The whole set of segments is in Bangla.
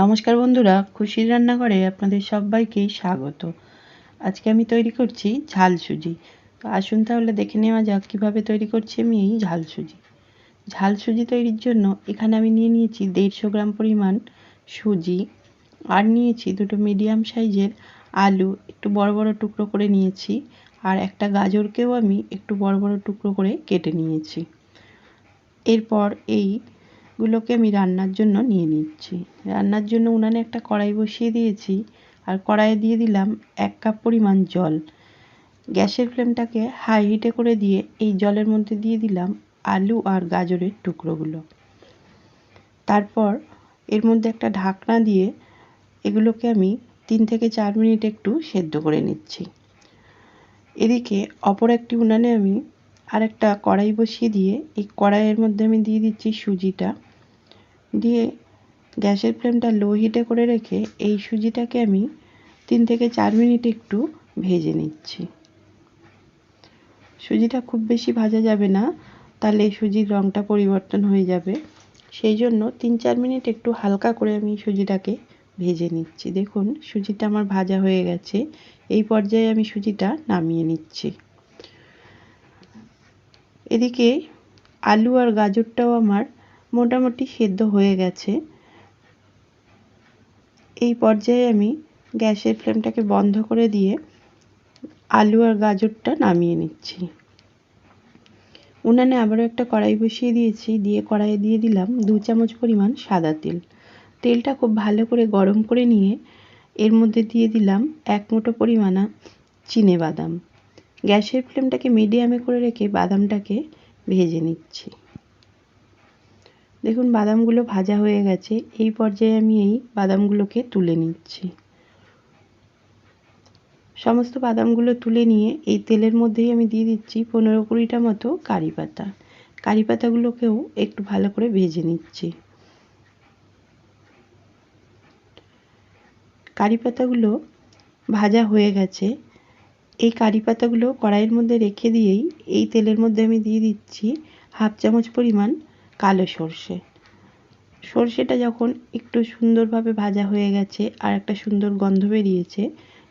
নমস্কার বন্ধুরা, খুশির রান্নাঘরে আপনাদের সবাইকেই স্বাগত। আজকে আমি তৈরি করছি ঝাল সুজি। তো আসুন তাহলে দেখে নেওয়া যাক কীভাবে তৈরি করছি আমি এই ঝাল সুজি। ঝাল সুজি তৈরির জন্য এখানে আমি নিয়ে নিয়েছি দেড়শো গ্রাম পরিমাণ সুজি আর নিয়েছি দুটো মিডিয়াম সাইজের আলু, একটু বড় বড় টুকরো করে নিয়েছি আর একটা গাজরকেও আমি একটু বড় বড় টুকরো করে কেটে নিয়েছি। এরপর এই গুলোকে আমি রান্নার জন্য নিয়ে নিচ্ছি। রান্নার জন্য উনানে একটা কড়াই বসিয়ে দিয়েছি আর কড়াইয়ে দিয়ে দিলাম এক কাপ পরিমাণ জল। গ্যাসের ফ্লেমটাকে হাই হিটে করে দিয়ে এই জলের মধ্যে দিয়ে দিলাম আলু আর গাজরের টুকরোগুলো। তারপর এর মধ্যে একটা ঢাকনা দিয়ে এগুলোকে আমি তিন থেকে চার মিনিট একটু সেদ্ধ করে নিচ্ছি। এদিকে অপর একটি উনানে আমি আর একটা কড়াই বসিয়ে দিয়ে, এই কড়াইয়ের মধ্যে আমি দিয়ে দিচ্ছি সুজিটা। দিয়ে গ্যাসের ফ্লেমটা লো হিটে করে রেখে এই সুজিটাকে আমি তিন থেকে চার মিনিট একটু ভেজে নিচ্ছি। সুজিটা খুব বেশি ভাজা যাবে না, তাহলে সুজির রঙটা পরিবর্তন হয়ে যাবে। সেই জন্য তিন চার মিনিট একটু হালকা করে আমি সুজিটাকে ভেজে নিচ্ছি। দেখুন, সুজিটা আমার ভাজা হয়ে গেছে। এই পর্যায়ে আমি সুজিটা নামিয়ে নিচ্ছি। এদিকে আলু আর গাজরটাও আমার মোটামুটি সেদ্ধ হয়ে গেছে। এই পর্যায়ে আমি গ্যাসের ফ্লেমটাকে বন্ধ করে দিয়ে আলু আর গাজরটা নামিয়ে নিচ্ছি। উনানে আবারও একটা কড়াই বসিয়ে দিয়েছি, দিয়ে কড়াইয়ে দিয়ে দিলাম দু চামচ পরিমাণ সাদা তেল। তেলটা খুব ভালো করে গরম করে নিয়ে এর মধ্যে দিয়ে দিলাম এক মুঠো পরিমাণা চিনে বাদাম। গ্যাসের ফ্লেমটাকে মিডিয়ামে করে রেখে বাদামটাকে ভেজে নিচ্ছি। দেখুন, বাদামগুলো ভাজা হয়ে গেছে। এই পর্যায়ে আমি এই বাদামগুলোকে তুলে নিচ্ছি। সমস্ত বাদামগুলো তুলে নিয়ে এই তেলের মধ্যেই আমি দিয়ে দিচ্ছি পনেরো কুড়িটা মতো কারি পাতা। কারি পাতাগুলোকেও একটু ভালো করে ভেজে নিচ্ছি। কারি পাতাগুলো ভাজা হয়ে গেছে। এই কারি পাতাগুলো কড়াইয়ের মধ্যে রেখে দিয়েই এই তেলের মধ্যে আমি দিয়ে দিচ্ছি হাফ চামচ পরিমাণ কালো সর্ষে। সর্ষেটা যখন একটু সুন্দরভাবে ভাজা হয়ে গেছে আর একটা সুন্দর গন্ধ বেরিয়েছে,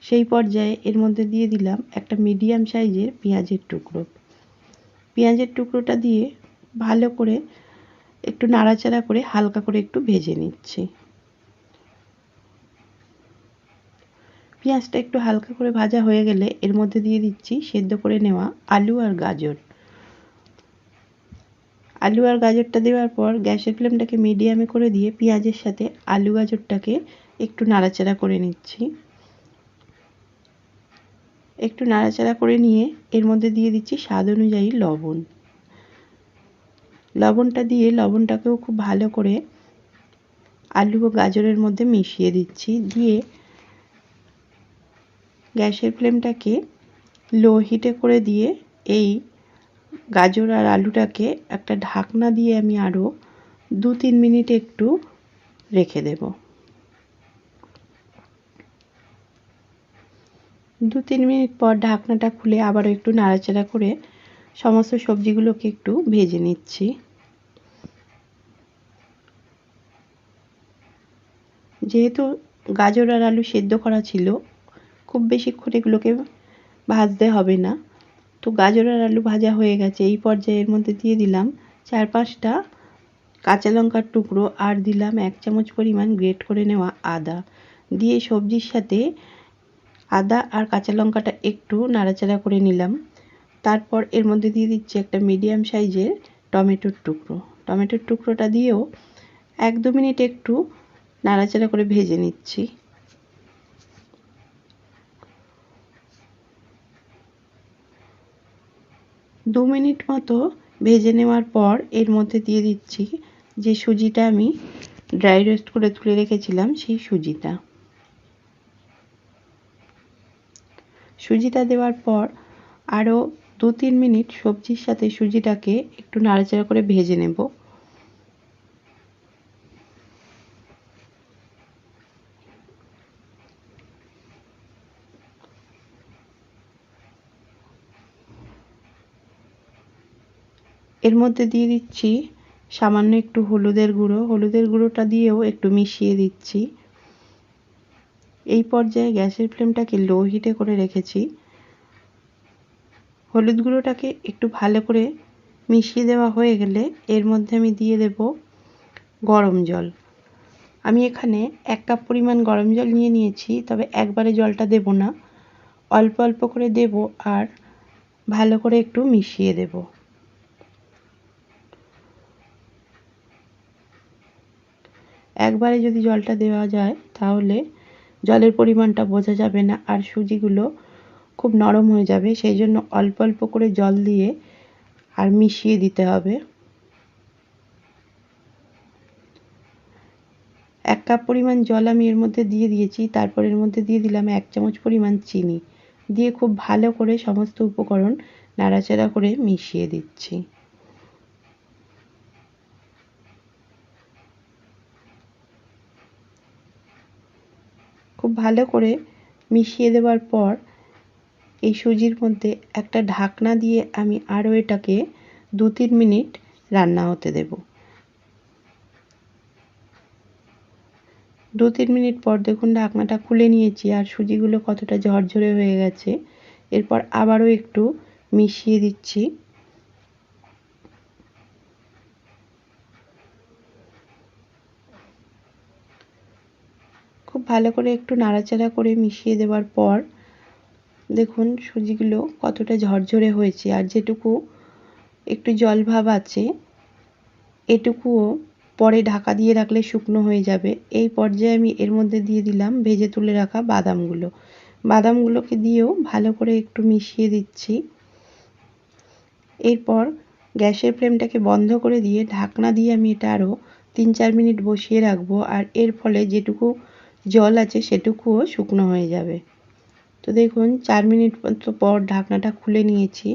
সেই পর্যায়ে এর মধ্যে দিয়ে দিলাম একটা মিডিয়াম সাইজের পেঁয়াজের টুকরো। পেঁয়াজের টুকরোটা দিয়ে ভালো করে একটু নাড়াচাড়া করে হালকা করে একটু ভেজে নিচ্ছি। পেঁয়াজটা একটু হালকা করে ভাজা হয়ে গেলে এর মধ্যে দিয়ে দিচ্ছি সেদ্ধ করে নেওয়া আলু আর গাজর। আলু আর গাজরটা দেওয়ার পর গ্যাসের ফ্লেমটাকে মিডিয়ামে করে দিয়ে পেঁয়াজের সাথে আলু গাজরটাকে একটু নাড়াচাড়া করে নিচ্ছি। একটু নাড়াচাড়া করে নিয়ে এর মধ্যে দিয়ে দিচ্ছি স্বাদ অনুযায়ী লবণ। লবণটা দিয়ে লবণটাকেও খুব ভালো করে আলু ও গাজরের মধ্যে মিশিয়ে দিচ্ছি। দিয়ে গ্যাসের ফ্লেমটাকে লো হিটে করে দিয়ে এই গাজর আর আলুটাকে একটা ঢাকনা দিয়ে আমি আরও দু তিন মিনিট একটু রেখে দেব। দু তিন মিনিট পর ঢাকনাটা খুলে আবারও একটু নাড়াচাড়া করে সমস্ত সবজিগুলোকে একটু ভেজে নিচ্ছি। যেহেতু গাজর আর আলু সেদ্ধ করা ছিল খুব বেশিক্ষণ এগুলোকে ভাজতে হবে না। তো গাজর আর আলু ভাজা হয়ে গেছে। এই পর্যায়ে এর মধ্যে দিয়ে দিলাম চার পাঁচটা কাঁচা লঙ্কার টুকরো আর দিলাম এক চামচ পরিমাণ গ্রেট করে নেওয়া আদা। দিয়ে সবজির সাথে আদা আর কাঁচা লঙ্কাটা একটু নাড়াচাড়া করে নিলাম। তারপর এর মধ্যে দিয়ে দিচ্ছি একটা মিডিয়াম সাইজের টমেটোর টুকরো। টমেটোর টুকরোটা দিয়েও এক দু মিনিট একটু নাড়াচাড়া করে ভেজে নিচ্ছি। দু মিনিট মতো ভেজে নেওয়ার পর এর মধ্যে দিয়ে দিচ্ছি যে সুজিটা আমি ড্রাই রোস্ট করে তুলে রেখেছিলাম, সেই সুজিটা। সুজিটা দেওয়ার পর আরও দু তিন মিনিট সবজির সাথে সুজিটাকে একটু নাড়াচাড়া করে ভেজে নেব। এর মধ্যে দিয়ে দিচ্ছি সামান্য একটু হলুদের গুঁড়ো। হলুদের গুঁড়োটা দিয়েও একটু মিশিয়ে দিচ্ছি। এই পর্যায়ে গ্যাসের ফ্লেমটাকে লো হিটে করে রেখেছি। হলুদ গুঁড়োটাকে একটু ভালো করে মিশিয়ে দেওয়া হয়ে গেলে এর মধ্যে আমি দিয়ে দেব গরম জল। আমি এখানে এক কাপ পরিমাণ গরম জল নিয়ে নিয়েছি, তবে একবারে জলটা দেব না। অল্প অল্প করে দেব আর ভালো করে একটু মিশিয়ে দেব। একবারে যদি জলটা দেওয়া যায়, তাহলে জলের পরিমাণটা বোঝা যাবে না আর সুজিগুলো খুব নরম হয়ে যাবে। সেই জন্য অল্প অল্প করে জল দিয়ে আর মিশিয়ে দিতে হবে। এক কাপ পরিমাণ জল আমি এর মধ্যে দিয়ে দিয়েছি। তারপর এর মধ্যে দিয়ে দিলাম এক চামচ পরিমাণ চিনি। দিয়ে খুব ভালো করে সমস্ত উপকরণ নাড়াচাড়া করে মিশিয়ে দিচ্ছি খুব ভালো করে মিশিয়ে দেওয়ার পর এই সুজির মধ্যে একটা ঢাকনা দিয়ে আমি আরও এটাকে দু তিন মিনিট রান্না হতে দেব। দু তিন মিনিট পর দেখুন ঢাকনাটা খুলে নিয়েছি আর সুজিগুলো কতটা ঝরঝরে হয়ে গেছে। এরপর আবারও একটু মিশিয়ে দিচ্ছি। ভালো করে একটু নাড়াচাড়া করে মিশিয়ে দেওয়ার পর, দেখুন সুজিগুলো কতটা ঝরঝরে হয়েছে। আর যেটুকু একটু জল ভাব আছে, এটুকুও পরে ঢাকা দিয়ে রাখলে শুকনো হয়ে যাবে। এই পর্যায়ে আমি এর মধ্যে দিয়ে দিলাম ভেজে তুলে রাখা বাদামগুলো। বাদামগুলোকে দিয়েও ভালো করে একটু মিশিয়ে দিচ্ছি। এরপর গ্যাসের ফ্লেমটাকে বন্ধ করে দিয়ে ঢাকনা দিয়ে আমি এটা আরও তিন চার মিনিট বসিয়ে রাখব। আর এর ফলে যেটুকু জল আছে সেটুকুও শুকনো হয়ে যাবে। তো দেখুন, চার মিনিট পর ঢাকনাটা খুলে নিয়েছি।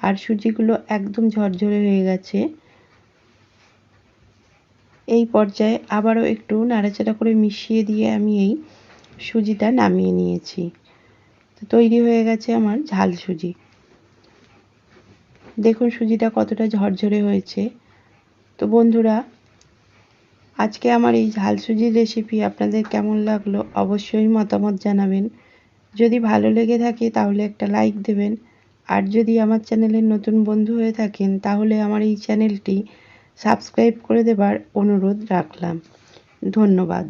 আর সুজিগুলো একদম ঝরঝরে হয়ে গেছে। এই পর্যায়ে আবারও একটু নাড়াচাড়া করে মিশিয়ে দিয়ে আমি এই সুজিটা নামিয়ে নিয়েছি। তো তৈরি হয়ে গেছে আমার ঝাল সুজি। দেখুন সুজিটা কতটা ঝরঝরে হয়েছে। তো বন্ধুরা আজকে আমার এই ঝাল সুজির রেসিপি আপনাদের কেমন লাগল অবশ্যই মতামত জানাবেন। যদি ভালো লেগে থাকে তাহলে একটা লাইক দেবেন। আর যদি আমার চ্যানেলের নতুন বন্ধু হয়ে থাকেন তাহলে আমার এই চ্যানেলটি সাবস্ক্রাইব করে দেবার অনুরোধ রাখলাম। ধন্যবাদ।